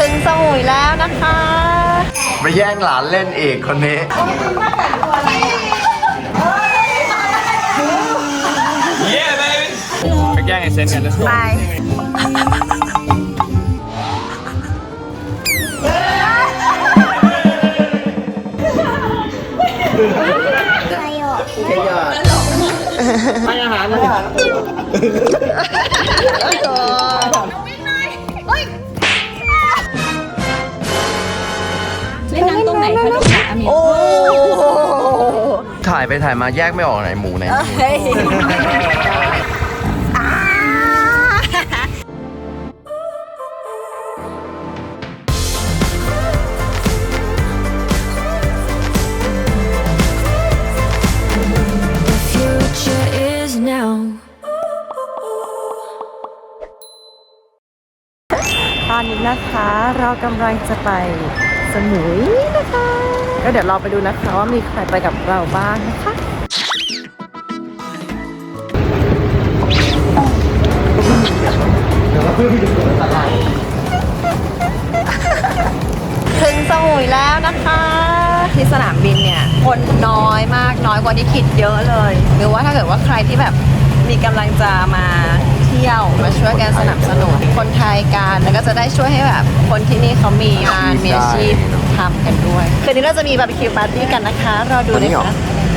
ถึงสมุยแล้วนะคะมาแย่งหลานเล่นอีกคนนี้ไปแกล้งไอเซนกัน let's go ไปเถ่ายไปถ่ายมาแยกไม่ออกไหนหมูไหนหมู เฮ้ยตอนนี้นะคะเรากำลังจะไปสมุยนะคะ ก็เดี๋ยวเราไปดูนะคะว่ามีใครไปกับเราบ้างนะคะถึงสมุยแล้วนะคะ ที่สนามบินเนี่ย คนน้อยมากน้อยกว่าที่คิดเยอะเลย หรือว่าถ้าเกิดว่าใครที่แบบมีกำลังจะมาเที่ยวมาช่วยกันสนับสนุนคนไทยกันแล้วก็จะได้ช่วยให้แบบคนที่นี่เขามีงานมีอาชีพ ทำกันด้วยคืนนี้เราจะมีบาร์บีคิวปาร์ตี้กันนะคะเราดูนะคะ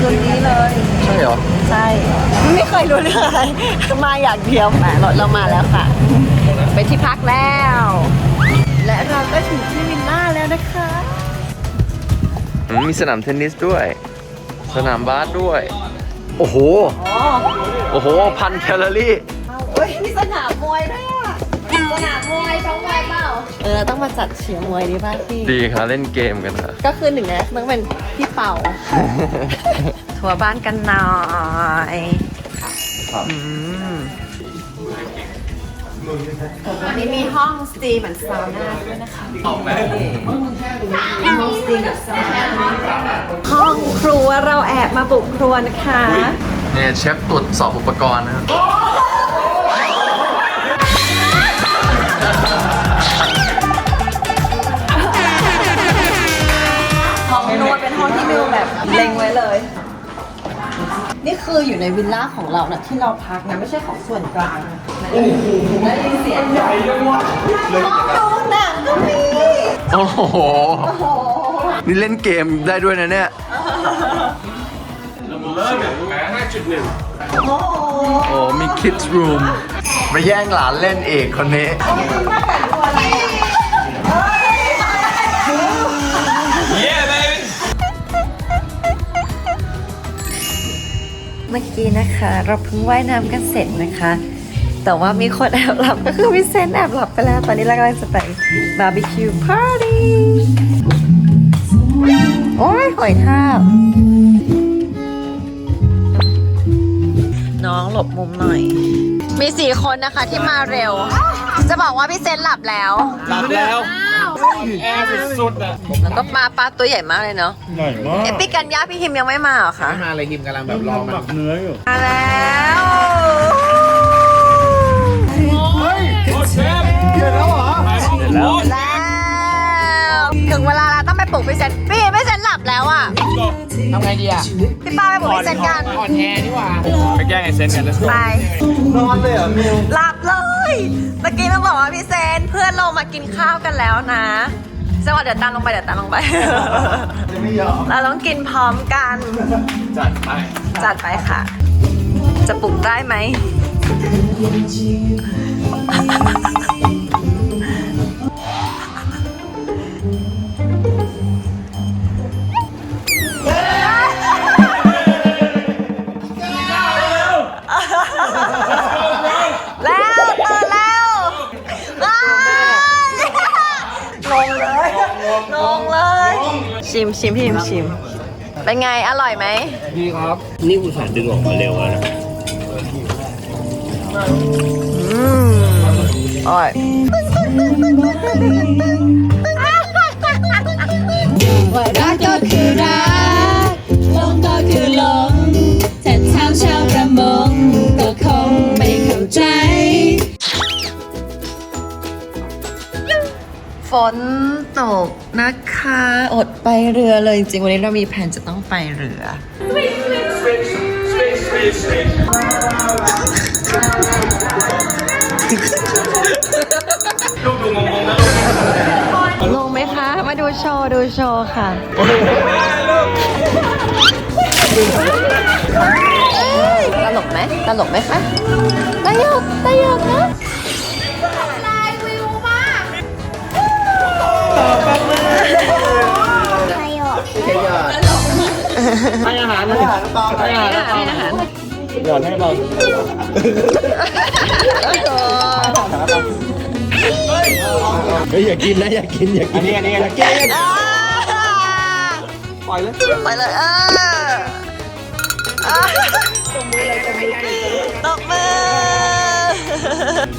คืนนี้เลย ใช่เหรอ ใช่ ไม่เคยรู้เรื่องอะไร มาอย่างเดียวแหมเราเรามาแล้วค่ะ ไปที่พักแล้ว และเราก็ถึงที่วิลล่าแล้วนะคะ อืมมีสนามเทนนิสด้วย สนามบาสด้วย โอ้โห โอ้โห พันแคลอรี่เฮ้ยมีสนามมวยด้วยอะ สนามมวยช่องมวยเปล่าเออต้องมาจัดเชียร์มวยดีป่ะพี่ ดีค่ะเล่นเกมกันค่ะ ก็คือหนึ่งในนั้นต้องเป็นพี่เป่า ทัวร์บ้านกันหน่อยครับ อืมวันนี้มีห้องสตรีมเหมือนซาวน่าด้วยนะคะห้องสตรีมกับซาวน่าห้องครัวเราแอบมาบุกครัวนะคะ เนี่ยเชฟตรวจสอบอุปกรณ์นะครับ เล็งไว้เลย นี่คืออยู่ในวิลล่าของเรานะที่เราพักนะไม่ใช่ของส่วนกลางนะโอ้โหได้ยินเสียงใหญ่เลยว่ะห้องดูหนังก็มีโอ้โห โอ้โหนี่เล่นเกมได้ด้วยนะเนี่ยโอ้โห โอ้มี kids room มาแย่งหลานเล่นอีกคนนี้ yeah มื่อกี้นะคะ เราเพิ่งว่ายน้ำกันเสร็จนะคะ แต่ว่ามีคนแอบหลับก็คือวิเซนแอบหลับไปแล้ว ตอนนี้เรากำลังจะไปบาร์บีคิวพาร์ตี้โอ้ยหอยทากน้องหลบมุมหน่อย มีสี่คนนะคะที่มาเร็ว จะบอกว่าพี่เซนหลับแล้ว หลับแล้ว แอร์สุดๆอะแล้วก็ปลาปลาตัวใหญ่มากเลยเนาะใหญ่มากเอะพี่กันยาพี่ฮิมยังไม่มาเหรอคะมาเลยฮิมกำลังแบบรอมันหมักเนื้ออยู่มาแล้วโอ้เชฟเสร็จแล้วเหรอเสร็จแล้วแล้วถึงเวลาแล้วต้องไปปลุกพี่เซนพี่พี่เซนหลับแล้วอะทำไงดีอะพี่ป้าไปปลุกพี่เซนกัน อ่อนแอนี่หว่าไปแกล้งไอเซนกัน let's go ไปนอนเลยเหรอมิวหลับเลย เมื่อกี้มันบอกว่าพี่เซนเพื่อนลงมากินข้าวกันแล้วนะจังหวะเดี๋ยวตามลงไปเดี๋ยวตามลงไปเราต้องกินพร้อมกัน จัดไปจัดไปค่ะ จะปลุกได้ไหม ชิมชิมพี่ชิมชิม เป็นไงอร่อยไหมดีครับ นี่อุตส่าห์ดึงออกมาเร็วแล้วนะอืมอร่อยรักก็คือรักหลงก็คือหลงแต่ทางชาวประมงก็คงไม่เข้าใจ ฝนตกนะคะ อดไปเรือเลยจริงๆวันนี้เรามีแผนจะต้องไปเรือลงไหมคะ มาดูโชว์ ดูโชว์ค่ะ ตลกไหมตลกไหมคะตลกตลกนะ ให้อาหารให้อาหารต่อให้อาหารให้อาหารหย่อนให้เราเฮ้ยอย่ากินนะอย่ากินอย่ากินอันนี้อันนี้อย่ากินปล่อยเลยไปเลยเออตบมือ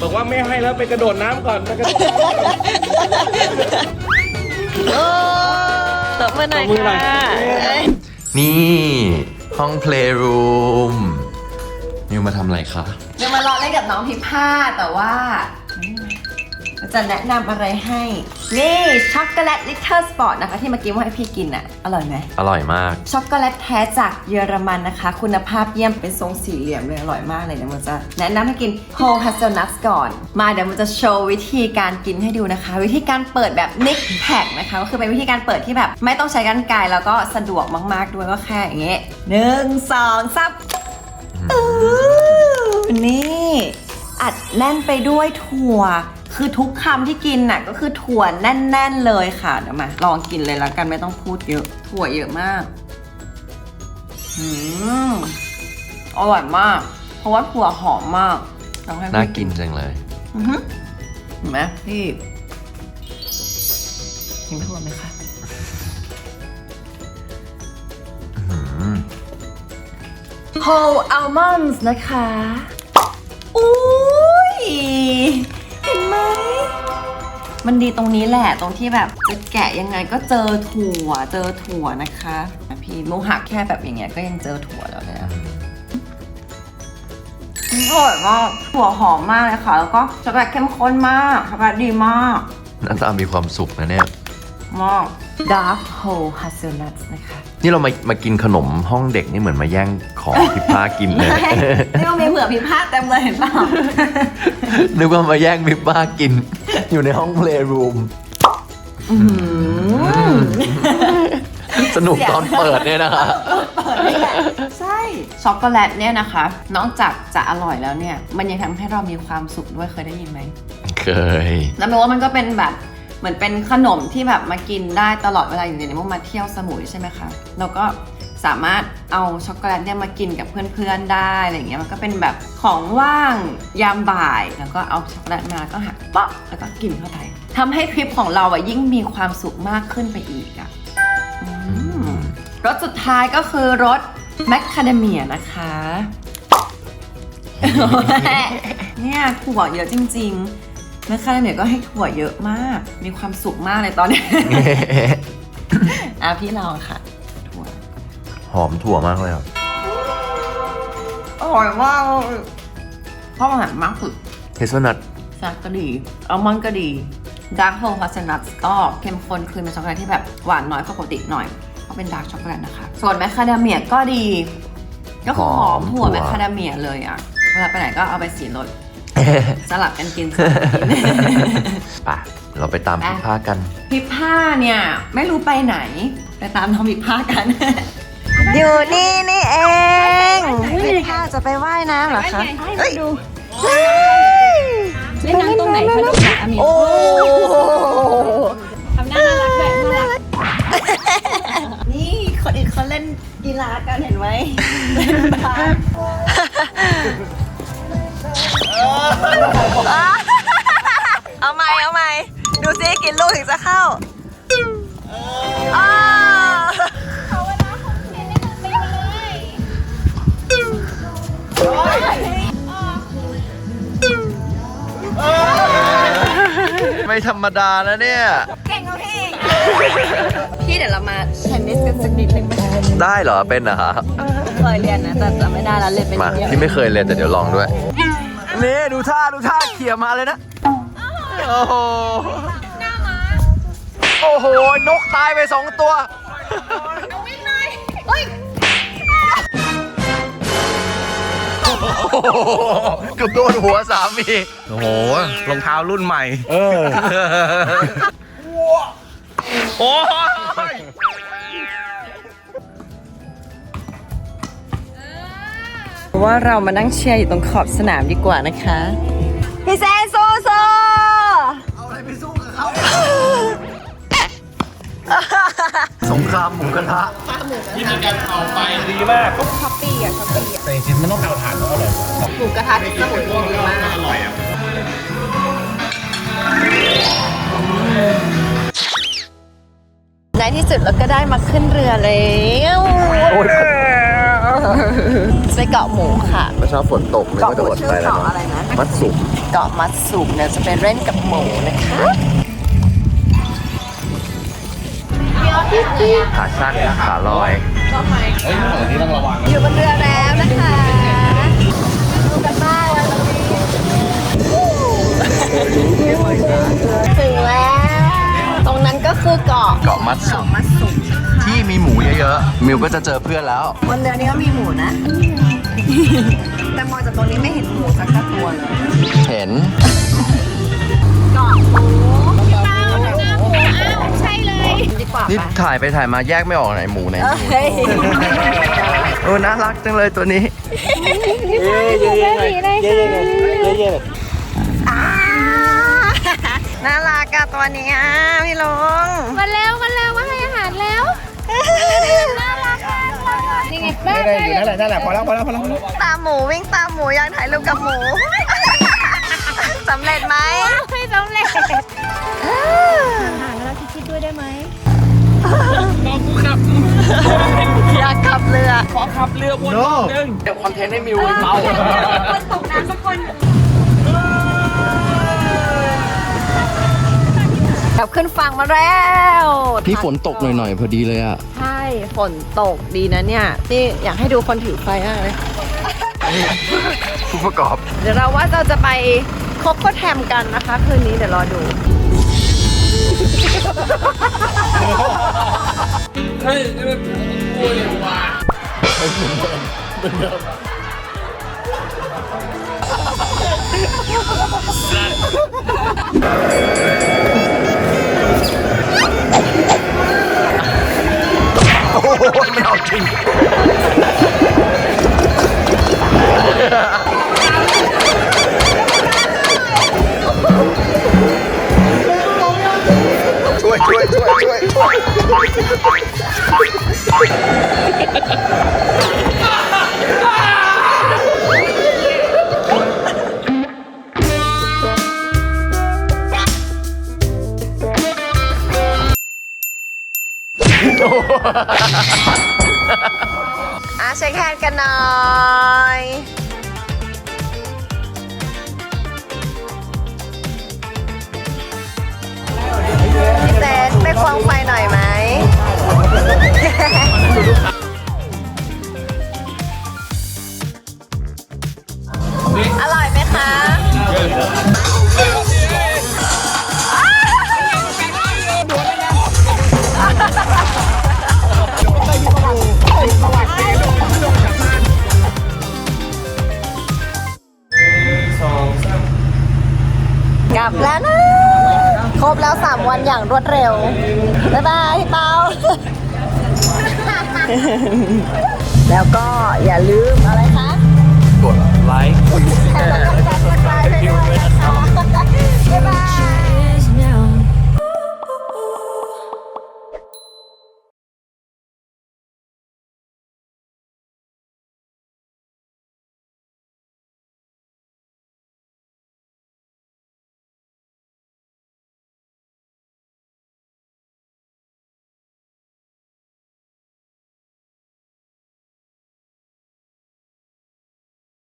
บอกว่าไม่ให้แล้วไปกระโดดน้ำก่อนไปกระโดดโอ้ตบมือหน่อยค่ะ นี่ห้องเพลย์รูมนิวมาทำอะไรคะ เดี๋ยวมารอเล่นกับน้องพิพาแต่ว่า จะแนะนำอะไรให้ นี่ช็อกโกแลตลิ t เ l e สปอร์ตนะคะ ที่เมื่อกี้ว่าให้พี่กินอะอร่อยไหมอร่อยมาก ช็อกโกแลตแท้จากเยอรมันนะคะ คุณภาพเยี่ยมเป็นทรงสี่เหลี่ยมเลยอร่อยมากเลยเดี๋ยวมันจะแนะนำให้กิน whole hazelnuts ก่อน มาเดี๋ยวมันจะโชว์วิธีการกินให้ดูนะคะ วิธีการเปิดแบบ nick pack นะคะก็คือเป็นวิธีการเปิดที่แบบ ไม่ต้องใช้กรรไกรแล้วก็สะดวกมาก ๆ ด้วยก็แค่อย่างเงี้ยหนึ่งสองสามอู้นี่อัดแน่นไปด้วยถั่ว คือทุกคำที่กินน่ะก็คือถั่วแน่น ๆ เลยค่ะเดี๋ยวมา ลองกินเลยแล้วกันไม่ต้องพูดเยอะ ถั่วเยอะมากอืมอร่อยมาก เพราะว่าถั่วหอมมากลองให้พี่น่ากินจังเลยอือหือเห็นไหมพี่กินถั่วไหมคะอืม whole almonds นะคะ อุ้ยเห็นไหม มันดีตรงนี้แหละตรงที่แบบจะแกะยังไงก็เจอถั่วเจอถั่วนะคะอะพี่โมหักแค่แบบอย่างเงี้ยก็ยังเจอถั่วแล้วเลยอะอร่อยมากถั่วหอมมากเลยค่ะ แล้วก็ช็อกโกแลตเข้มข้นมากช็อกโกแลตดีมากหน้าตามีความสุขนะเนี่ยมาก dark whole hazelnuts นะคะ นี่เรามามากินขนมห้องเด็กนี่เหมือนมาแย่งของพิพากินเลยนี่มันมีเผื่อพิพาทเต็มเลยเห็นเปล่านึกว่ามาแย่งพิพากิน อยู่ในห้อง playroom สนุกตอนเปิดเนี่ยนะคะใช่ช็อกโกแลตเนี่ยนะคะ นอกจากจะอร่อยแล้วเนี่ย มันยังทำให้เรามีความสุขด้วยเคยได้ยินไหมเคย แล้วแปลว่ามันก็เป็นแบบเหมือนเป็นขนมที่แบบมากินได้ตลอดเวลาอยู่ในเมื่อมาเที่ยวสมุยใช่ไหมคะแล้วก็ สามารถเอาช็อกโกแลตเนี่ยมากินกับเพื่อนๆได้อะไรอย่างเงี้ยมันก็เป็นแบบของว่างยามบ่าย แล้วก็เอาช็อกโกแลตมาแล้วก็หักเปาะแล้วก็กินเข้าไปทำให้ทริปของเราอะยิ่งมีความสุขมากขึ้นไปอีกอะอืมรสสุดท้ายก็คือรสแมคคาเดเมียนะคะ เนี่ยถั่วเยอะจริงๆแมคคาเดเมียก็ให้ถั่วเยอะมาก มีความสุขมากเลยตอนนี้ อะพี่ลองค่ะถั่ว หอมถั่วมากเลยอะอร่อยมากเพราะอาหารมากสุดเฮซนัทแซกก็ดีอัลมอนด์ก็ดีดาร์กโฮล h ัสนัทก็เข้มข้นคือเป็นช็อกโกแลตที่แบบหวานน้อยกว่าปกติหน่อยเพราะเป็นดาร์กช็อกโกแลตนะคะ ส่วนแมคคาเดเมียก็ดี ก็คือหอมถั่วแมคคาเดเมียเลยอะเวลาไปไหนก็เอาไปสีรสสลับกันกินสลับกันกินป่ะเราไปตามพิพากัน พิพาเนี่ย ไม่รู้ไปไหน ไปตามน้องพิพากัน อยู่นี่นี่เองพิพาจะไปว่ายน้ำเหรอคะเฮ้ยดูเล่นน้ำตรงไหนคะลูกจ๋ามีโอ้ทำหน้าน่ารักแบบน่ารักนี่คนอื่นเขาเล่นกีฬากันเห็นไหมเล่นบาสเอาไหมเอาไหมดูซิกินลูกถึงจะเข้าอ้า ธรรมดานะเนี่ย เก่งกว่าพี่พี่เดี๋ยวเรามาเทนนิสกันสักนิดหนึ่งไหมได้เหรอเป็นเหรอฮะเคยเรียนนะแต่จำไม่ได้แล้วเรียนเป็นมาเยอะที่ไม่เคยเรียนแต่เดี๋ยวลองด้วยนี่ดูท่าดูท่าเขี่ยมาเลยนะ โอ้โหโอ้โหนกตายไปสองตัว เกือบโดนหัวสามีโอ้โหรองเท้ารุ่นใหม่ เออ โอ้ยว่าเรามานั่งเชียร์อยู่ตรงขอบสนามดีกว่านะคะ พี่แซนโซ สงครามหมูกระทะดีมากช้อปปี้อะช้อปปี้อะแต่จริงๆมันต้องเตาถ่านแล้วอร่อยหมูกระทะที่สมุนดีมากอร่อยอะในที่สุดเราก็ได้มาขึ้นเรือแล้วไปเกาะหมูค่ะเมื่อเช้าฝนตกเลยเกาะก็หจะมูอดชื่ไปอแล้วเกาะเนาะอะไรนะมัดสุมเกาะมัดสุมเนี่ยจะไปเล่นกับหมูนะคะ ขาสั้นขาลอยเฮ้ยเปิดนี่ต้องระวังอยู่บนเรือแล้วนะคะดูกันบ้างวันนี้ถึงแล้ว ตรงนั้นก็คือเกาะเกาะมัดสุที่มีหมูเยอะๆ มิวก็จะเจอเพื่อนแล้ว บนเรือนี้ก็มีหมูนะ แต่มองจากตรงนี้ไม่เห็นหมูสักตัวเลย เห็น ถ่ายไปถ่ายมาแยกไม่ออกไหนหมูไหนหมูเฮ้ยโอ้น่ารักจังเลยตัวนี้อ่าน่ารักอะตัวเนี้ยพี่ลุงมาแล้วมาแล้วมาให้อาหารแล้วน่ารักมากเลยนี่ไงแม่ได้อยู่นั่นแหละนั่นแหละพอแล้วพอแล้วพอแล้วตามหมูวิ่งตามหมูอยากถ่ายรูปกับหมูสำเร็จไหมไม่สำเร็จหางเราคิดด้วยได้ไหม อยากขับเรือขอขับเรือวนรอบนึงเดี๋ยวคอนเทนต์ให้มิวเมาคนตกน้ำสักคนกลับขึ้นฝั่งมาแล้วพี่ฝนตกหน่อยๆพอดีเลยอะใช่ฝนตกดีนะเนี่ยนี่อยากให้ดูคนถือไฟมากเลยผู้ประกอบ เดี๋ยวเราว่าเราจะไปคบก็แทมกันนะคะ คืนนี้เดี๋ยวรอดู เฮ้ยนี่มันกลัวอย่า ช่วยช่วยช่วยช่วยช่วยอะเช็คแฮนด์กันหน่อย เซนไปควงไฟหน่อยไหมอร่อยไหมคะ รวดเร็ว บ๊ายบายพี่เปา แล้วก็อย่าลืมอะไรคะ กดไลค์กดแชร์กดไลดไามด้วย